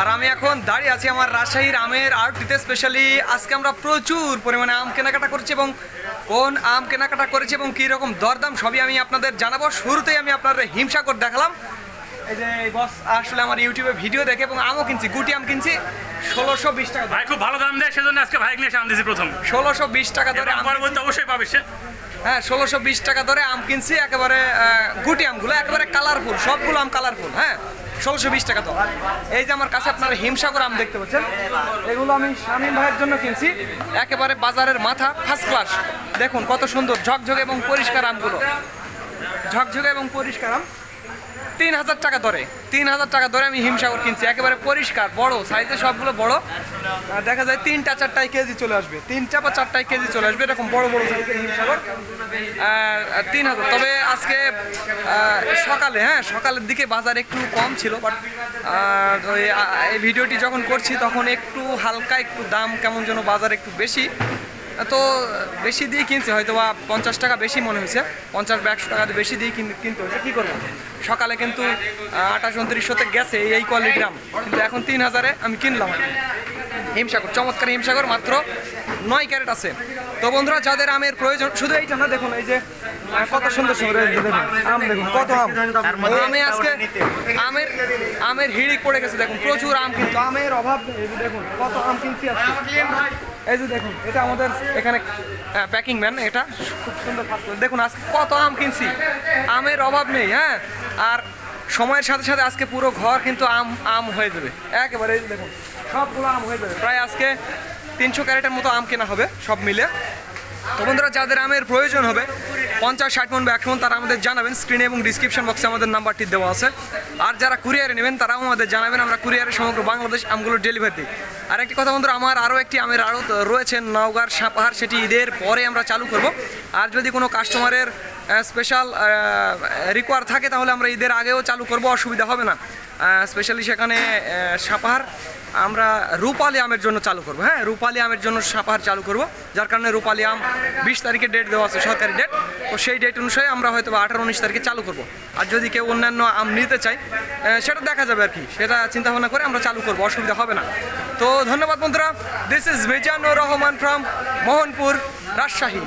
আর আমি এখন দাঁড়িয়ে আছি আমার রাজশাহীর আমের আড়টিতে স্পেশালি আজকে আমরা প্রচুর পরিমাণে আম কেনাকাটা করছি এবং কোন আম কেনাকাটা করেছি এবং কী রকম দরদাম সবই আমি আপনাদের জানাব। শুরুতেই আমি আপনাদের করে দেখালাম। এই যে বস আসলে আমার ইউটিউবে ভিডিও দেখে এবং আমও কিনছি গুটি আম কিনছি ষোলোশো বিশ টাকা ভাই খুব ভালো দাম দেয় সেজন্য আজকে ভাই নিয়ে আম দিয়েছি প্রথম। ষোলোশো বিশ টাকা ধরে এবার আম পরবর্তী অবশ্যই পাবে সে। হ্যাঁ ষোলোশো বিশ টাকা ধরে আম কিনছি একেবারে গুটি আমগুলো একেবারে কালারফুল সবগুলো আম কালারফুল হ্যাঁ ষোলোশো বিশ টাকা তো। এই যে আমার কাছে আপনারা হিমসাগর আম দেখতে পাচ্ছেন এগুলো আমি শামীম ভাইয়ের জন্য কিনছি একেবারে বাজারের মাথা ফার্স্ট ক্লাস দেখুন কত সুন্দর ঝকঝকে এবং পরিষ্কার আমগুলো। ঝকঝকে এবং পরিষ্কার আম। তিন হাজার টাকা ধরে তিন হাজার টাকা ধরে আমি হিমসাগর কিনছি। একেবারে পরিষ্কার, বড় সাইজে সবগুলো বড়। দেখা যায় তিনটা চারটায় কেজি চলে আসবে। তিনটা বা চারটায় কেজি চলে আসবে, এরকম বড় বড় হিমসাগর তিন হাজার। তবে আজকে সকালে হ্যাঁ সকালের দিকে বাজার একটু কম ছিল বাট এই ভিডিওটি যখন করছি, তখন একটু হালকা, একটু দাম কেমন যেন বাজার একটু বেশি। তো বেশি দিয়ে কিনছে হয়তো বা পঞ্চাশ টাকা বেশি মনে হয়েছে। পঞ্চাশ বা একশো টাকা বেশি দিয়ে কিন- কিনতে হয়েছে, কী করব? সকালে কিন্তু আঠাশ উনত্রিশশোতে গেছে এই কোয়ালিটির আম কিন্তু এখন তিন হাজারে আমি কিনলাম। হিমসাগর, চমৎকার হিমসাগর, মাত্র নয় ক্যারেট আছে। তো বন্ধুরা, যাদের আমের প্রয়োজন, শুধু এইটা না, দেখুন, এই যে কত সুন্দর সুন্দর আম দেখুন, কত আম। আমে আজকে আমের আমের হিড়ি পড়ে গেছে, দেখুন, প্রচুর আম কিন্তু আমের অভাব দেখুন, কত আম কিনছি এই যে দেখুন, এটা আমাদের এখানে প্যাকিং ম্যান এটা খুব সুন্দর দেখুন, আজকে কত আম কিনছি। আমের অভাব নেই হ্যাঁ? আর সময়ের সাথে সাথে আজকে পুরো ঘর কিন্তু আম আম হয়ে যাবে। একেবারে এই দেখুন, সবগুলো আম হয়ে যাবে। প্রায় আজকে তিনশো ক্যারেটের মতো আম কেনা হবে, সব মিলে। তো বন্ধুরা, যাদের আমের প্রয়োজন হবে পঞ্চাশ, ষাট মন বা একশো মন, তারা আমাদের জানাবেন স্ক্রিনে এবং ডিসক্রিপশন বক্সে আমাদের নাম্বারটি দেওয়া আছে। আর যারা কুরিয়ারে নেবেন, তারাও আমাদের জানাবেন, আমরা কুরিয়ারে সমগ্র বাংলাদেশ আমগুলো ডেলিভারি দিই। আর একটি কথা বন্ধুরা, আমার আরও একটি আমের আড়ত রয়েছে, নওগাঁর সাপাহার, সেটি ঈদের পরে আমরা চালু করব। আর যদি কোনো কাস্টমারের স্পেশাল রিকোয়ার থাকে, তাহলে আমরা ঈদের আগেও চালু করব, অসুবিধা হবে না। স্পেশালি সেখানে সাপাহার আমরা রূপালি আমের জন্য চালু করব। হ্যাঁ রূপালি আমের জন্য সাপাহার চালু করব। যার কারণে রূপালি আম বিশ তারিখে ডেট দেওয়া আছে, সরকারি ডেট তো সেই ডেট অনুসারে আমরা হয়তো আঠারো উনিশ তারিখে চালু করব। আর যদি কেউ অন্যান্য আম নিতে চাই সেটা দেখা যাবে আর কি। সেটা চিন্তা ভাবনা করে আমরা চালু করব, অসুবিধা হবে না। তো ধন্যবাদ বন্ধুরা। This is Mizanur Rahman from Mohanpur, Rajshahi.